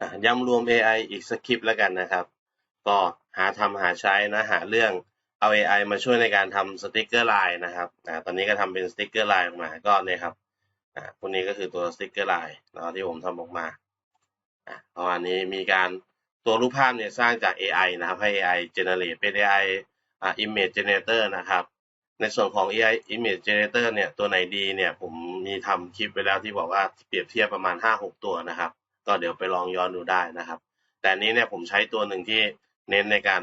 อะยำรวม AI อีกสคริปต์แล้วกันนะครับ ก็หาทำหาใช้นะหาเรื่องเอา AI มาช่วยในการทำสติกเกอร์ไลน์นะครับอ่ตอนนี้ก็ทำเป็นสติกเกอร์ไลน์ออกมาก็เนี่ยครับอ่าพวกนี้ก็คือตัวสติกเกอร์ไลน์นะที่ผมทำออกมาอ่าประมาณนี้มีการตัวรูปภาพเนี่ยสร้างจาก AI นะครับให้ AI generate เป็น AI อ่า image generator นะครับ ในส่วนของ AI image generator เนี่ยตัวไหนดีเนี่ยผมมีทำคลิปไปแล้วที่บอกว่าเปรียบเทียบประมาณ 5-6 ตัวนะครับ ก็เดี๋ยวไปลองย้อนดูได้นะครับ แต่นี้เนี่ยผมใช้ตัวหนึ่งที่เน้นในการ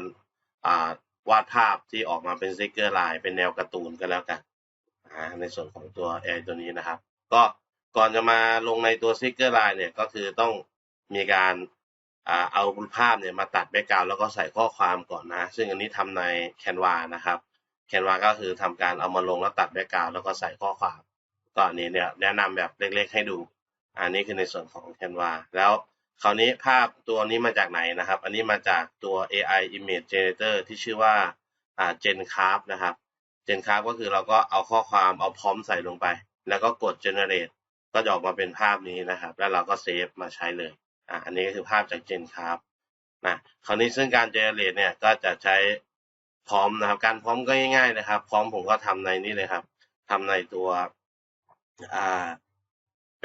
าวาดภาพที่ออกมาเป็นสติกเกอร์ลายเป็นแนวการ์ตูนก็แล้วกันในส่วนของตัว AI ตัวนี้นะครับ ก็ก่อนจะมาลงในตัวสติกเกอร์ลายเนี่ยก็คือต้องมีการอาเอาภาพเนี่ยมาตัดแบ็กกราวแล้วก็ใส่ข้อความก่อนนะ ซึ่งอันนี้ทำใน Canva นะครับ Canva ก็คือทำการเอามาลงแล้วตัดแบ็กกราวแล้วก็ใส่ข้อความก็อันนี้เนี่ยแนะนำแบบเล็กๆให้ดู อันนี้คือในส่วนของ Canva แล้วคราวนี้ภาพตัวนี้มาจากไหนนะครับ อันนี้มาจากตัว AI Image Generator ที่ชื่อว่าอ่า GenCraft นะครับ GenCraft ก็คือเราก็เอาข้อความเอาพร้อมใส่ลงไป แล้วก็กด Generate ก็จะออกมาเป็นภาพนี้นะครับ แล้วเราก็เซฟมาใช้เลยอ่าอันนี้ก็คือภาพจาก GenCraft นะคราวนี้ซึ่งการ Generate เนี่ยก็จะใช้พร้อมนะครับ การพร้อมก็ง่ายๆนะครับ พร้อมผมก็ทำในนี้เลยครับทำในตัวอ่า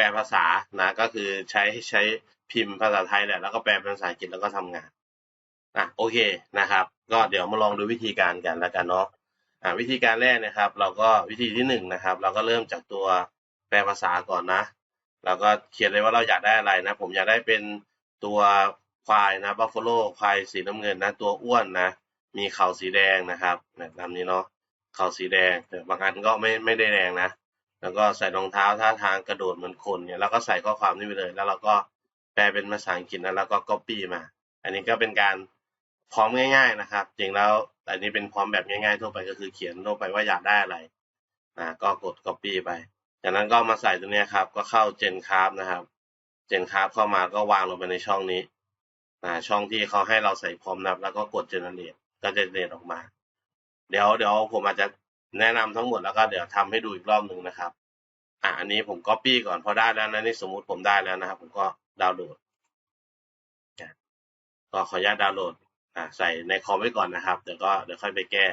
ลภาษานะก็คือใช้ใช้พิมพ์ภาษาไทยแหละแล้วก็แปลเป็นภาษาอังกฤษแล้วก็ทำงานอะโอเคนะครับ ก็เดี๋ยวมาลองดูวิธีการกันแล้วกันเนาะอ่าวิธีการแรกนะครับ เราก็วิธีที่หนึ่งนะครับ เราก็เริ่มจากตัวแปลภาษาก่อนนะเราก็เขียนเลยว่าเราอยากได้อะไรนะ ผมอยากได้เป็นตัวควายนะบัฟฟาโลควายสีน้ำเงินนะ ตัวอ้วนนะ มีเข่าสีแดงนะครับแบบนี้เนาะเข่าสีแดงแต่บางอันก็ไม่ไม่ได้แดงนะ แล้วก็ใส่รองเท้าท่าทางกระโดดเหมือนคนเนี่ยแล้วก็ใส่ข้อความนี้ไปเลย แล้วเราก็แปลเป็นภาษาอังกฤษนะแล้วก็ copy มา อันนี้ก็เป็นการพร้อมง่าย ๆนะครับ จริงแล้วอันนี้เป็นพร้อมแบบง่ายๆทั่วไปก็คือเขียนทั่วไปว่าอยากได้อะไรนะก็กด copy ไป จากนั้นก็มาใส่ตรงนี้ครับ ก็เข้า GenCraft นะครับ GenCraft เข้ามาก็วางลงไปในช่องนี้นะช่องที่เขาให้เราใส่พร้อมนับแล้วก็กด Generate ก็จะเดนออกมา เดี๋ยวเดี๋ยวผมอาจจะ แนะนำทั้งหมดแล้วก็เดี๋ยวทำให้ดูอีกรอบหนึ่งนะครับ อะอันนี้ผม Copy ก่อนพอได้แล้วนะนี่สมมุติผมได้แล้วนะครับ ผมก็ดาวน์โหลดก็ขออนุญาตดาวน์โหลดอะใส่ในคอมไว้ก่อนนะครับ เดี๋ยวก็เดี๋ยวค่อยไปแก้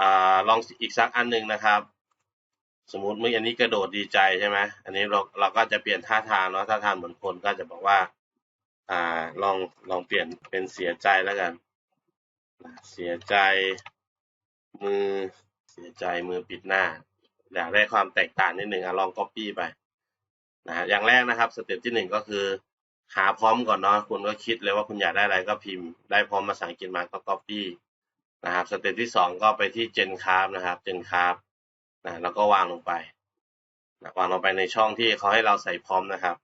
อ่าลองอีกสักอันหนึ่งนะครับ สมมติเมื่ออันนี้กระโดดดีใจใช่ไหมอันนี้เราเราก็จะเปลี่ยนท่าทางเนาะท่าทางเหมือนคนก็จะบอกว่า อ่าลองลองเปลี่ยนเป็นเสียใจแล้วกัน เสียใจ มือเสียใจมือปิดหน้า อยากได้ความแตกต่างนิดหนึ่งอะลอง copy ไปนะฮะอย่างแรกนะครับสเต็ปที่หนึ่งก็คือ หาพร้อมก่อนเนาะคุณก็คิดเลยว่าคุณอยากได้อะไรก็พิมพ์ ได้พร้อมภาษาอังกฤษมาก็ copy นะครับสเต็ปที่สองก็ไปที่ GenCraft นะครับ GenCraft นะแล้วก็วางลงไปนะวางลงไปในช่องที่เขาให้เราใส่พร้อมนะครับ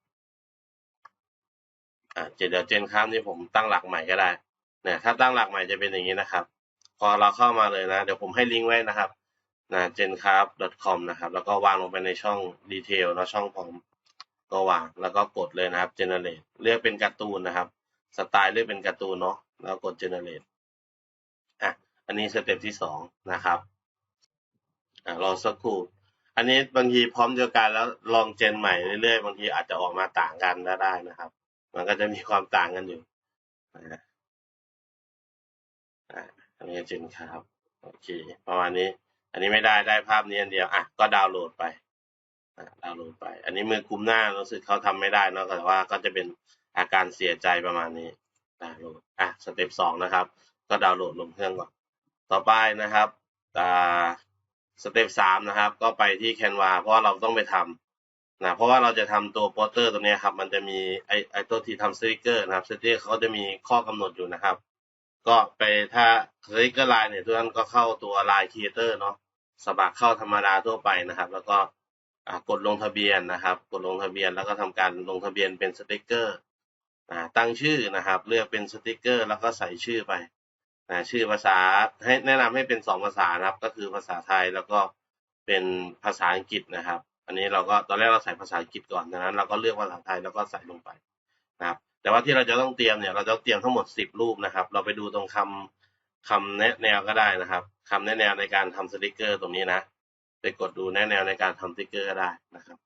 อ่าเดี๋ยว GenCraft นี่ผมตั้งหลักใหม่ก็ได้นี่ยถ้าตั้งหลักใหม่จะเป็นอย่างนี้นะครับ พอเราเข้ามาเลยนะ เดี๋ยวผมให้ลิงก์ไว้นะครับนะ gencraft.com นะครับ แล้วก็วางลงไปในช่องดีเทลแล้วช่องพร้อมก็วางแล้วก็กดเลยนะครับ generate เลือกเป็นการ์ตูนนะครับ สไตล์เลือกเป็นการ์ตูนเนาะแล้วกด generate อะอันนี้สเต็ปที่สองนะครับอะรอสักครู่อันนี้บางทีพร้อมเดียวกันแล้วลองเจนใหม่เรื่อยๆบางทีอาจจะออกมาต่างกันก็ได้นะครับ มันก็จะมีความต่างกันอยู่นะ อันนี้เจนครับ โอเค ประมาณนี้ อันนี้ไม่ได้ ได้ภาพนี้อันเดียว อะ ก็ดาวน์โหลดไปดาวน์โหลดไป อันนี้มือคุมหน้ารู้สึกเขาทำไม่ได้นอะแต่ว่าก็จะเป็นอาการเสียใจประมาณนี้ ดาวน์โหลด อะ สเต็ปสองนะครับ ก็ดาวน์โหลดลงเครื่องก่อน ต่อไปนะครับ อ่า สเต็ปสามนะครับ ก็ไปที่ Canva เพราะว่าเราต้องไปทำนะเพราะว่าเราจะทำตัวโปสเตอร์ตัวนี้ครับ มันจะมีไอไอตัวที่ทำสติกเกอร์นะครับสติกเกอร์เขาจะมีข้อกำหนดอยู่นะครับ ก็ไปถ้าสติกเกอร์ไลน์เนี่ยทุกท่านก็เข้าตัวไลน์ครีเอเตอร์เนาะสมัครเข้าธรรมดาทั่วไปนะครับ แล้วก็กดลงทะเบียนนะครับ กดลงทะเบียนแล้วก็ทำการลงทะเบียนเป็นสติกเกอร์ตั้งชื่อนะครับ เลือกเป็นสติกเกอร์ แล้วก็ใส่ชื่อไปชื่อภาษาให้แนะนำให้เป็นสองภาษานะครับ ก็คือภาษาไทยแล้วก็เป็นภาษาอังกฤษนะครับ อันนี้เราก็ตอนแรกเราใส่ภาษาอังกฤษก่อนดังนั้น เราก็เลือกภาษาไทยแล้วก็ใส่ลงไปนะครับ แต่ว่าที่เราจะต้องเตรียมเนี่ย เราจะเตรียมทั้งหมดสิบรูปนะครับ เราไปดูตรงคำคำแนะแนวก็ได้นะครับคำแนะแนวในการทำสติกเกอร์ตรงนี้นะ ไปกดดูแนะแนวในการทำสติกเกอร์ก็ได้นะครับ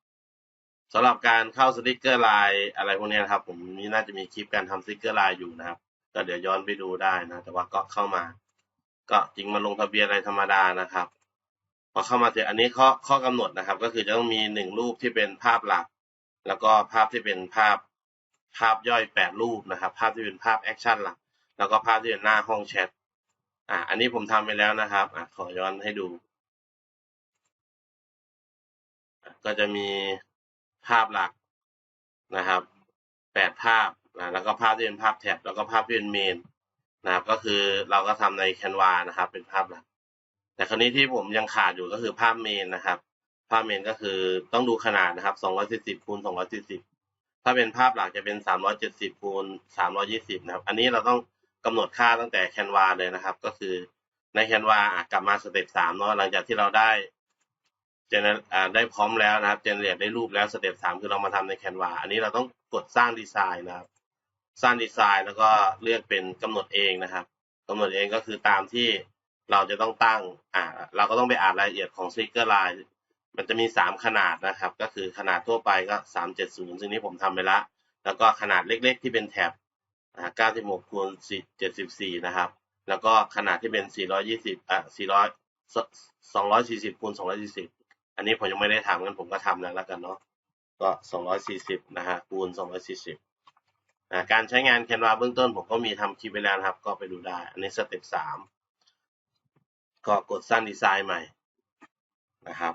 สำหรับการเข้าสติกเกอร์ไลน์อะไรพวกนี้นะครับ ผมนี่น่าจะมีคลิปการทำสติกเกอร์ไลน์อยู่นะครับ ก็เดี๋ยวย้อนไปดูได้นะ แต่ว่าก็เข้ามา ก็จริงมาลงทะเบียนอะไรธรรมดานะครับ พอเข้ามาเสร็จอันนี้ข้อข้อกำหนดนะครับ ก็คือจะต้องมีหนึ่งรูปที่เป็นภาพหลัก แล้วก็ภาพที่เป็นภาพ ภาพย่อยแปดรูปนะครับ ภาพที่เป็นภาพแอคชั่นหลัก แล้วก็ภาพที่เป็นหน้าห้องแชท อ่าอันนี้ผมทำไปแล้วนะครับอะขอย้อนให้ดู ก็จะมีภาพหลักนะครับแปดภาพนะแล้วก็ภาพที่เป็นภาพแท็บ แล้วก็ภาพที่เป็นเมนนะครับ ก็คือเราก็ทำใน Canva นะครับ เป็นภาพหลัก แต่คราวนี้ที่ผมยังขาดอยู่ก็คือภาพเมนนะครับ ภาพเมนก็คือต้องดูขนาดนะครับ 240คูณ240 ถ้าเป็นภาพหลักจะเป็น370คูณ320นะครับ อันนี้เราต้องกำหนดค่าตั้งแต่ Canva เลยนะครับ ก็คือใน Canva อะกลับมาสเต็ป3เนาะหลังจากที่เราได้เจเนได้พร้อมแล้วนะครับเจเนเรตได้รูปแล้วสเต็ป3คือเรามาทำใน Canva อันนี้เราต้องกดสร้างดีไซน์นะครับ สร้างดีไซน์แล้วก็เลือกเป็นกำหนดเองนะครับกำหนดเองก็คือตามที่เราจะต้องตั้งอ่าเราก็ต้องไปอ่านรายละเอียดของสติกเกอร์ไลน์ มันจะมีสามขนาดนะครับ ก็คือขนาดทั่วไปก็สามเจ็ดศูนย์ซึ่งนี้ผมทำไปละ แล้วก็ขนาดเล็กๆ ที่เป็นแท็บเก้าสิบหกคูณเจ็ดสิบสี่นะครับ แล้วก็ขนาดที่เป็นสี่ร้อยยี่สิบอ่าสี่ร้อยสองร้อยสี่สิบคูณสองร้อยสี่สิบอันนี้ผมยังไม่ได้ทำงั้นผมก็ทำแล้วแล้วกันเนาะ ก็สองร้อยสี่สิบนะฮะคูณสองร้อยสี่สิบการใช้งาน Canva เบื้องต้นผมก็มีทำคลิปไปแล้วครับ ก็ไปดูได้ อันนี้สเต็ปสามก็กดสร้างดีไซน์ใหม่นะครับ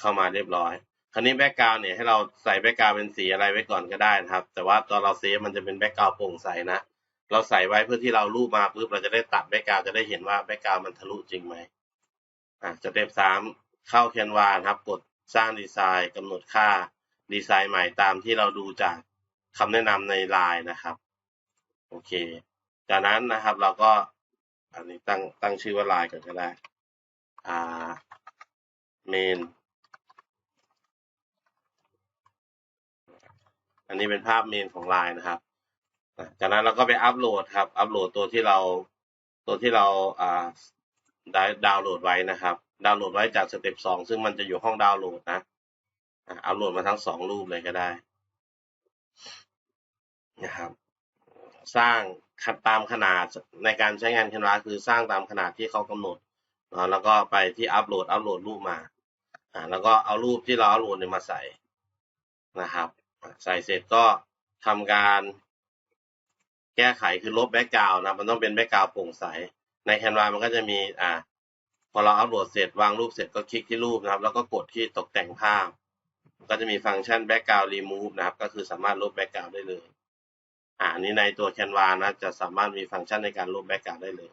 เข้ามาเรียบร้อย คราวนี้แบ็กกราวเนี่ยให้เราใส่แบ็กกราวเป็นสีอะไรไว้ก่อนก็ได้นะครับ แต่ว่าตอนเราเซฟมันจะเป็นแบ็กกราวโปร่งใสนะ เราใส่ไว้เพื่อที่เรารูปมาปุ๊บเราจะได้ตัดแบ็กกราวจะได้เห็นว่าแบ็กกราวมันทะลุจริงไหมอ่าสเต็ปสามเข้า Canva นครับ กดสร้างดีไซน์กำหนดค่าดีไซน์ใหม่ตามที่เราดูจากคำแนะนำในไลน์นะครับ โอเค จากนั้นนะครับเราก็อันนี้ตั้งตั้งชื่อว่าไลน์ก่อนก็ได้อ่าเมน อันนี้เป็นภาพเมนของไลน์นะครับจากนั้นเราก็ไปอัปโหลดครับ อัปโหลดตัวที่เราตัวที่เราอ่าได้ดาวน์โหลดไว้นะครับ ดาวน์โหลดไว้จากสเต็ปสองซึ่งมันจะอยู่ห้องดาวน์โหลดนะอัปโหลดมาทั้งสองรูปเลยก็ได้นะครับสร้างตามขนาดในการใช้งาน Canva คือสร้างตามขนาดที่เขากำหนดนะแล้วก็ไปที่อัปโหลดอัปโหลดรูปมาอ่าแล้วก็เอารูปที่เราอัปโหลดเนี่ยมาใส่นะครับ ใส่เสร็จก็ทำการแก้ไขคือลบแบ็กกราวนะมันต้องเป็นแบ็กกราวโปร่งใส ใน Canva มันก็จะมีอ่าพอเราอัปโหลดเสร็จวางรูปเสร็จก็คลิกที่รูปนะครับ แล้วก็กดที่ตกแต่งภาพ ก็จะมีฟังก์ชัน background remove นะครับ ก็คือสามารถลบ background ได้เลยอ่าอันนี้ในตัว Canva นะจะสามารถมีฟังก์ชันในการลบ background ได้เลย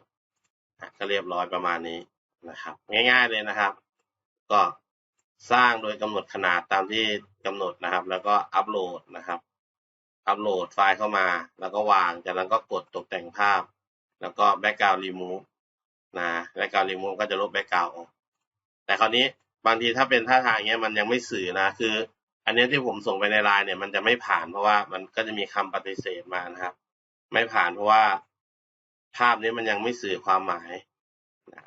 อะก็เรียบร้อยประมาณนี้นะครับ ง่าย ๆเลยนะครับ ก็ สร้างโดยกำหนดขนาดตามที่กำหนดนะครับ แล้วก็อัปโหลดนะครับ อัปโหลดไฟล์เข้ามา แล้วก็วาง จากนั้นก็กดตกแต่งภาพ แล้วก็ background remove นะ background remove ก็จะลบ background ออกแต่คราวนี้บางทีถ้าเป็นท่าทางเงี้ยมันยังไม่สื่อนะ คือ อันนี้ที่ผมส่งไปในไลน์เนี่ยมันจะไม่ผ่านเพราะว่ามันก็จะมีคำปฏิเสธมานะครับ ไม่ผ่านเพราะว่าภาพนี้มันยังไม่สื่อความหมาย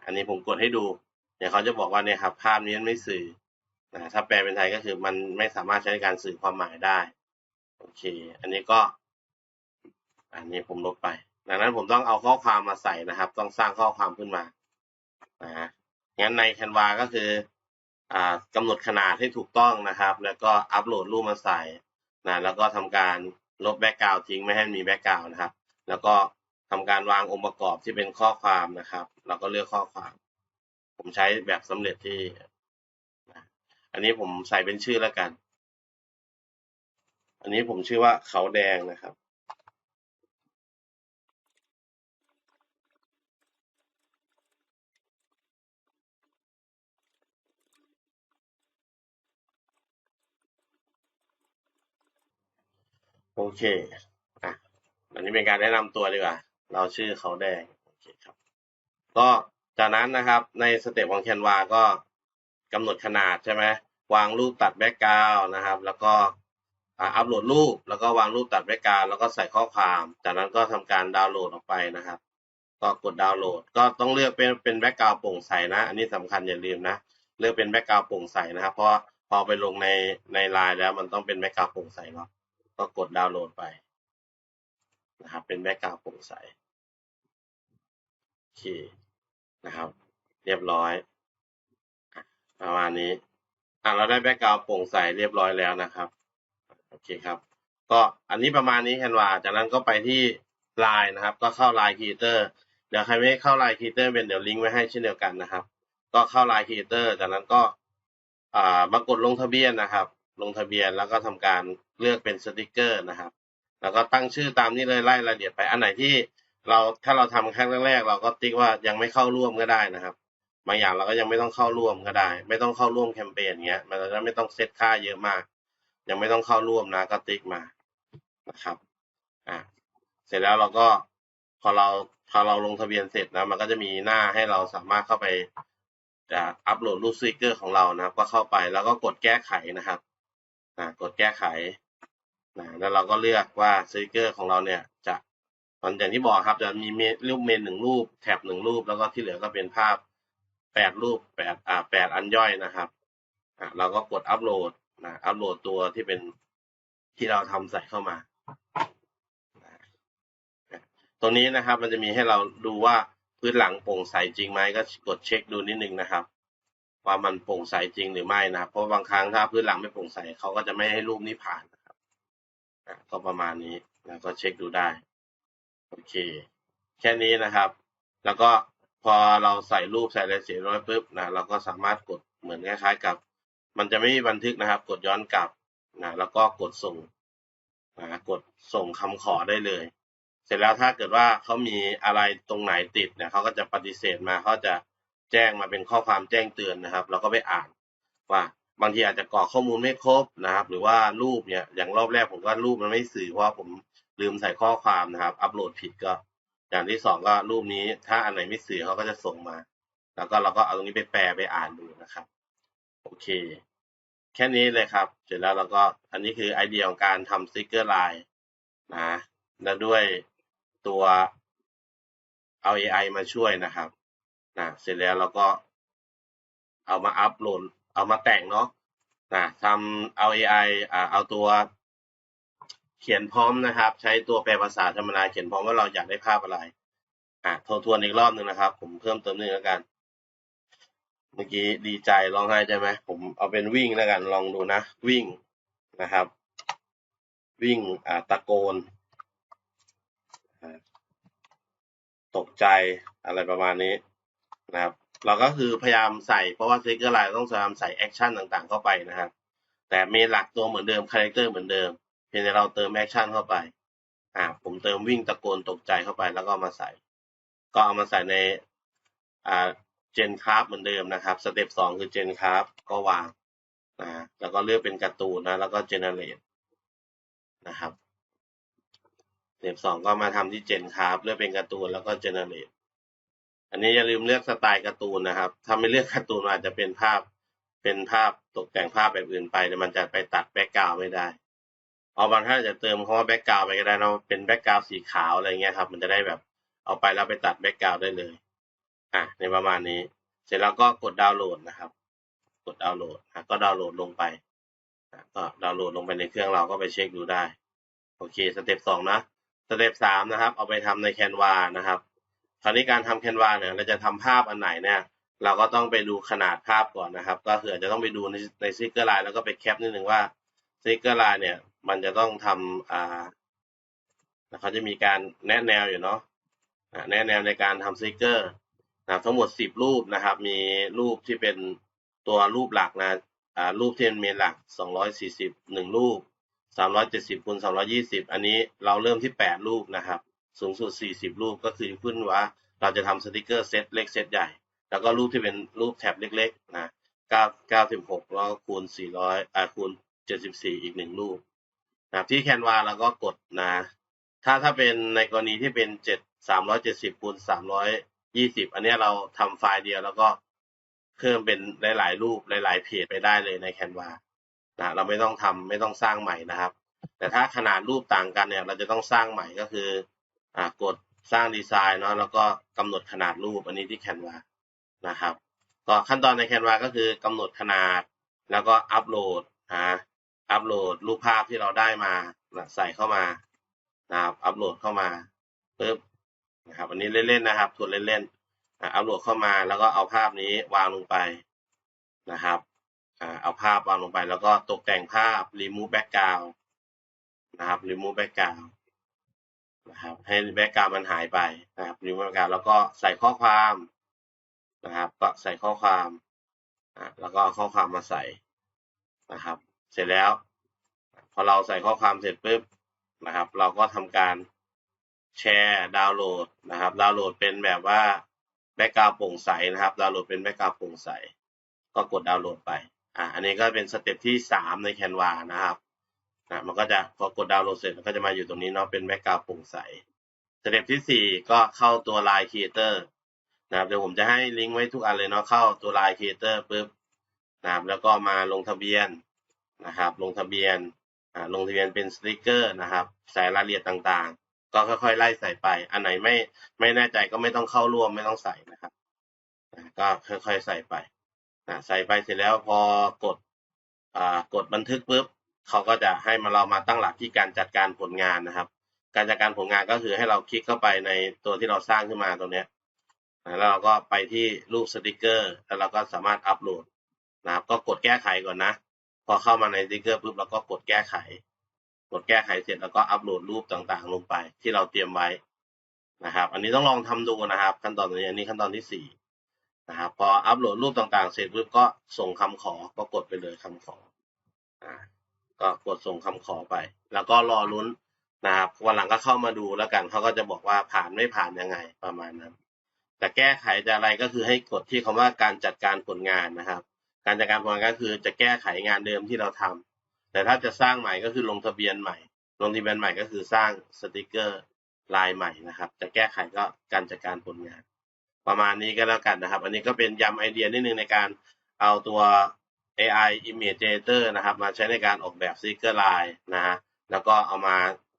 อันนี้ผมกดให้ดู เดี๋ยวเขาจะบอกว่าเนี่ยครับ ภาพนี้ไม่สื่อ นะถ้าแปลเป็นไทยก็คือมันไม่สามารถใช้ในการสื่อความหมายได้ โอเค อันนี้ก็ อันนี้ผมลบไป ดังนั้นผมต้องเอาข้อความมาใส่นะครับ ต้องสร้างข้อความขึ้นมานะงั้นใน Canva ก็คืออ่ากำหนดขนาดให้ถูกต้องนะครับ แล้วก็อัปโหลดรูปมาใส่นะแล้วก็ทำการลบแบ็กกราวด์ทิ้งไม่ให้มีแบ็กกราวด์นะครับ แล้วก็ทำการวางองค์ประกอบที่เป็นข้อความนะครับ เราก็เลือกข้อความ ผมใช้แบบสำเร็จที่ อันนี้ผมใส่เป็นชื่อแล้วกัน อันนี้ผมชื่อว่าเขาแดงนะครับ โอเค อะ อันนี้เป็นการแนะนำตัวดีกว่า เราชื่อเขาแดง โอเคครับ ก็จากนั้นนะครับในสเต็ปของ Canva ก็ กำหนดขนาดใช่ไหมวางรูปตัดแบ็กกราวน์นะครับ แล้วก็อัปโหลดรูป แล้วก็วางรูปตัดแบ็กกราวน์แล้วก็ใส่ข้อความจากนั้นก็ทำการดาวน์โหลดออกไปนะครับ ก็กดดาวน์โหลด ก็ต้องเลือกเป็นเป็นแบ็กกราวด์โปร่งใสนะ อันนี้สำคัญอย่าลืมนะเลือกเป็นแบ็กกราวด์โปร่งใสนะครับ เพราะพอไปลงในในไลน์แล้วมันต้องเป็นแบ็กกราวด์โปร่งใสเนาะก็กดดาวน์โหลดไปนะครับ เป็นแบ็กกราวด์โปร่งใสโอเคนะครับ เรียบร้อย ประมาณนี้ อะเราได้แบ็กกราวด์โปร่งใสเรียบร้อยแล้วนะครับ โอเคครับ ก็อันนี้ประมาณนี้แคนวาจากนั้นก็ไปที่ไลน์นะครับ ก็เข้าไลน์คีเตอร์เดี๋ยวใครไม่เข้าไลน์คีเตอร์เป็นเดี๋ยวลิงก์ไว้ให้เช่นเดียวกันนะครับ ก็เข้าไลน์คีเตอร์จากนั้นก็อ่ามากดลงทะเบียนนะครับ ลงทะเบียนแล้วก็ทำการเลือกเป็นสติกเกอร์นะครับ แล้วก็ตั้งชื่อตามนี้เลยไล่รายละเอียดไปอันไหนที่เราถ้าเราทำครั้งแรกๆเราก็ติ๊กว่ายังไม่เข้าร่วมก็ได้นะครับ บางอย่างเราก็ยังไม่ต้องเข้าร่วมก็ได้ ไม่ต้องเข้าร่วมแคมเปญเงี้ย มันจะไม่ต้องเซตค่าเยอะมาก ยังไม่ต้องเข้าร่วมนะก็ติ๊กมานะครับ อ่าเสร็จแล้วเราก็พอเราพอเราลงทะเบียนเสร็จนะ มันก็จะมีหน้าให้เราสามารถเข้าไปจะอัปโหลดรูปสติกเกอร์ของเรานะครับ ก็เข้าไปแล้วก็กดแก้ไขนะครับอ่ากดแก้ไขนะแล้วเราก็เลือกว่าสติกเกอร์ของเราเนี่ยจะตอนอย่างที่บอกครับจะมีรูปเมนหนึ่งรูป แท็บหนึ่งรูป แล้วก็ที่เหลือก็เป็นภาพ แปดรูปแปดอ่าแปดอันย่อยนะครับอ่าเราก็กดอัปโหลดนะอัปโหลดตัวที่เป็นที่เราทำใส่เข้ามา ตรงนี้นะครับมันจะมีให้เราดูว่าพื้นหลังโปร่งใสจริงไหมก็กดเช็คดูนิดนึงนะครับ ว่ามันโปร่งใสจริงหรือไม่นะครับเพราะบางครั้งถ้าพื้นหลังไม่โปร่งใสเขาก็จะไม่ให้รูปนี้ผ่านนะครับก็ประมาณนี้นะก็เช็คดูได้ โอเค แค่นี้นะครับ แล้วก็ พอเราใส่รูปใส่อะไรเสร็จร้อยปุ๊บนะเราก็สามารถกดเหมือนคล้ายๆกับ มันจะไม่มีบันทึกนะครับ กดย้อนกลับนะแล้วก็กดส่งนะกดส่งคำขอได้เลย เสร็จแล้วถ้าเกิดว่าเขามีอะไรตรงไหนติดเนี่ยเขาก็จะปฏิเสธมาเขาจะแจ้งมาเป็นข้อความแจ้งเตือนนะครับ เราก็ไปอ่านว่าบางทีอาจจะกรอกข้อมูลไม่ครบนะครับ หรือว่ารูปเนี่ยอย่างรอบแรกผมก็รูปมันไม่สื่อเพราะผมลืมใส่ข้อความนะครับ อัปโหลดผิดก็ อย่างที่สองก็รูปนี้ถ้าอันไหนไม่สื่อเขาก็จะส่งมา แล้วก็เราก็เอาตรงนี้ไปแปลไปอ่านดูนะครับ โอเค แค่นี้เลยครับ เสร็จแล้วเราก็อันนี้คือไอเดียของการทำสติกเกอร์ไลน์นะและด้วยตัวเอา AI มาช่วยนะครับนะเสร็จแล้วเราก็เอามาอัปโหลด เอามาแต่งเนาะนะทำเอา AI อ่าเอาตัว เขียนพร้อมนะครับ ใช้ตัวแปลภาษาธรรมดาเขียนพร้อมว่าเราอยากได้ภาพอะไร อ่าทวนทวนอีกรอบหนึ่งนะครับ ผมเพิ่มเติมนึงแล้วกัน เมื่อกี้ดีใจร้องไห้ใช่ไหมผมเอาเป็นวิ่งแล้วกันลองดูนะ วิ่งนะครับ วิ่งอ่าตะโกนตกใจอะไรประมาณนี้นะครับ เราก็คือพยายามใส่เพราะว่าสติกเกอร์ไลน์ต้องพยายามใส่แอคชั่นต่างๆเข้าไปนะครับ แต่เมนหลักตัวเหมือนเดิมคาแรคเตอร์เหมือนเดิม เพียงแต่เราเติมแอคชั่นเข้าไป อ่า ผมเติมวิ่งตะโกนตกใจเข้าไปแล้วก็เอามาใส่ ก็เอามาใส่ใน อ่าเจนคราฟเหมือนเดิมนะครับ สเต็ปสองคือเจนคราฟก็วางนะแล้วก็เลือกเป็นการ์ตูนนะ แล้วก็เจเนเรตนะครับสเต็ปสองก็มาทำที่เจนคราฟเลือกเป็นการ์ตูนแล้วก็เจเนเรตอันนี้อย่าลืมเลือกสไตล์การ์ตูนนะครับ ถ้าไม่เลือกการ์ตูนอาจจะเป็นภาพ เป็นภาพตกแต่งภาพแบบอื่นไปแต่มันจะไปตัดแบ็กกราวไม่ได้ เอาบางท่านจะเติมคำว่าแบ็กกราวไปก็ได้นะเป็นแบ็กกราวสีขาวอะไรเงี้ยครับ มันจะได้แบบเอาไปแล้วไปตัดแบ็กกราวได้เลย อะในประมาณนี้ เสร็จแล้วก็กดดาวน์โหลดนะครับ กดดาวน์โหลดอะก็ดาวน์โหลดลงไปก็ดาวน์โหลดลงไปในเครื่องเราก็ไปเช็คดูได้ โอเคสเต็ปสองนะสเต็ปสามนะครับ เอาไปทำในแคนวานะครับ คราวนี้การทำแคนวาเนี่ยเราจะทำภาพอันไหนเนี่ย เราก็ต้องไปดูขนาดภาพก่อนนะครับ ก็คืออจะต้องไปดูในในสติกเกอร์ไลน์แล้วก็ไปแคปนิดหนึ่งว่าสติกเกอร์ไลน์เนี่ย มันจะต้องทำอ่าเขาจะมีการแนะแนวอยู่เนาะแนะแนวในการทำสติกเกอร์นะทั้งหมดสิบรูปนะครับ มีรูปที่เป็นตัวรูปหลักนะอ่ารูปที่เป็นเมนหลักสองร้อยสี่สิบหนึ่งรูปสามร้อยเจ็ดสิบคูณสามร้อยี่สิบอันนี้เราเริ่มที่แปดรูปนะครับ สูงสุดสี่สิบรูปก็คือขึ้นว่าเราจะทำสติกเกอร์เซตเล็กเซตใหญ่ แล้วก็รูปที่เป็นรูปแท็บเล็กๆนะเก้าเก้าสิบหกแล้วคูณสี่ร้อยอ่าคูณเจ็ดสิบสี่อีกหนึ่งรูป นะครับที่แคนวาเราก็กดนะ ถ้าถ้าเป็นในกรณีที่เป็นเจ็ดสามร้อยเจ็ดสิบคูณสามร้อยยี่สิบอันนี้เราทำไฟล์เดียวแล้วก็เพิ่มเป็นหลาย ๆ รูปหลาย ๆ เพจไปได้เลยในแคนวานะเราไม่ต้องทำไม่ต้องสร้างใหม่นะครับ แต่ถ้าขนาดรูปต่างกันเนี่ย เราจะต้องสร้างใหม่ก็คืออ่ากดสร้างดีไซน์เนาะแล้วก็กำหนดขนาดรูปอันนี้ที่แคนวานะครับ ก็ขั้นตอนในแคนวาก็คือกำหนดขนาดแล้วก็อัปโหลดนะ อัปโหลดรูปภาพที่เราได้มาใส่เข้ามานะครับ อัปโหลดเข้ามาปึ๊บนะครับ อันนี้เล่นๆนะครับทวนเล่นๆอัปโหลดเข้ามาแล้วก็เอาภาพนี้วางลงไปนะครับเอาภาพวางลงไปแล้วก็ตกแต่งภาพ remove background นะครับ remove background นะครับ ให้แบ็กกราวมันหายไปนะครับ remove background แล้วก็ใส่ข้อความนะครับ ก็ใส่ข้อความแล้วก็ข้อความมาใส่นะครับ เสร็จแล้ว พอเราใส่ข้อความเสร็จปุ๊บนะครับ เราก็ทำการแชร์ดาวน์โหลดนะครับ ดาวน์โหลดเป็นแบบว่าแบ็กกราวโปร่งใสนะครับ ดาวน์โหลดเป็นแบ็กกราวโปร่งใส ก็กดดาวน์โหลดไปอ่าอันนี้ก็เป็นสเต็ปที่สามใน Canva นะครับนะมันก็จะพอกดดาวน์โหลดเสร็จมันก็จะมาอยู่ตรงนี้เนาะเป็นแบ็กกราวโปร่งใสสเต็ปที่สี่ก็เข้าตัว Line Creator นะครับเดี๋ยวผมจะให้ลิงก์ไว้ทุกอันเลยเนาะเข้าตัว Line Creator ปุ๊บนะครับแล้วก็มาลงทะเบียน นะครับ ลงทะเบียนลงทะเบียนเป็นสติกเกอร์นะครับใส่รายละเอียดต่างๆ ก็ค่อยๆไล่ใส่ไป อันไหนไม่ไม่แน่ใจก็ไม่ต้องเข้าร่วมไม่ต้องใส่นะครับก็ค่อยๆใส่ไปใส่ไปเสร็จแล้วพอกดอ่ากดบันทึกปุ๊บเขาก็จะให้มาเรามาตั้งหลักที่การจัดการผลงานนะครับ การจัดการผลงานก็คือให้เราคลิกเข้าไปในตัวที่เราสร้างขึ้นมาตรงนี้แล้วเราก็ไปที่รูปสติกเกอร์ แล้วเราก็สามารถอัปโหลดนะครับ ก็กดแก้ไขก่อนนะ พอเข้ามาในสติกเกอร์ปุ๊บเราก็กดแก้ไข กดแก้ไขเสร็จแล้วก็อัปโหลดรูปต่างๆ ลงไป ที่เราเตรียมไว้นะครับ อันนี้ต้องลองทำดูนะครับ ขั้นตอนนี้อันนี้ขั้นตอนที่สี่นะครับพออัปโหลดรูปต่างๆ เสร็จปุ๊บก็ส่งคำขอก็กดไปเลยคำขออ่าก็กดส่งคำขอไป แล้วก็รอลุ้นนะครับวันหลังก็เข้ามาดูแล้วกันเขาก็จะบอกว่าผ่านไม่ผ่านยังไงประมาณนั้น แต่แก้ไขจะอะไรก็คือให้กดที่คำว่าการจัดการผลงานนะครับ การจัดการผลงานก็คือจะแก้ไขงานเดิมที่เราทำแต่ถ้าจะสร้างใหม่ก็คือลงทะเบียนใหม่ ลงทะเบียนใหม่ก็คือสร้างสติกเกอร์ลายใหม่นะครับ จะแก้ไขก็การจัดการผลงาน ประมาณนี้ก็แล้วกันนะครับ อันนี้ก็เป็นย้ำไอเดียนิดนึงในการเอาตัว AI Image Generator นะครับ มาใช้ในการออกแบบสติกเกอร์ลายนะฮะแล้วก็เอามา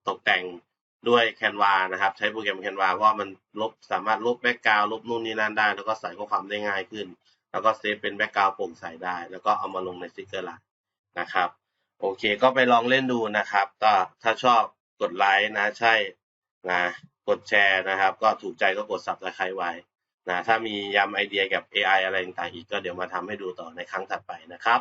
ตกแต่งด้วย Canva นะครับ ใช้โปรแกรม Canva เพราะมันลบสามารถลบแบ็กกราวลบนู่นนี่นั่นได้ แล้วก็ใส่ข้อความได้ง่ายขึ้น แล้วก็เซฟเป็นแบ็กกราวโปร่งใสได้ แล้วก็เอามาลงในสติกเกอร์ละนะครับ โอเคก็ไปลองเล่นดูนะครับก็ถ้าชอบกดไลค์นะใช่นะกดแชร์นะครับ ก็ถูกใจก็กดสับสไครต์ไว้นะถ้ามีย้ำไอเดียกับ AI อะไรต่างๆอีกก็เดี๋ยวมาทำให้ดูต่อในครั้งถัดไปนะครับ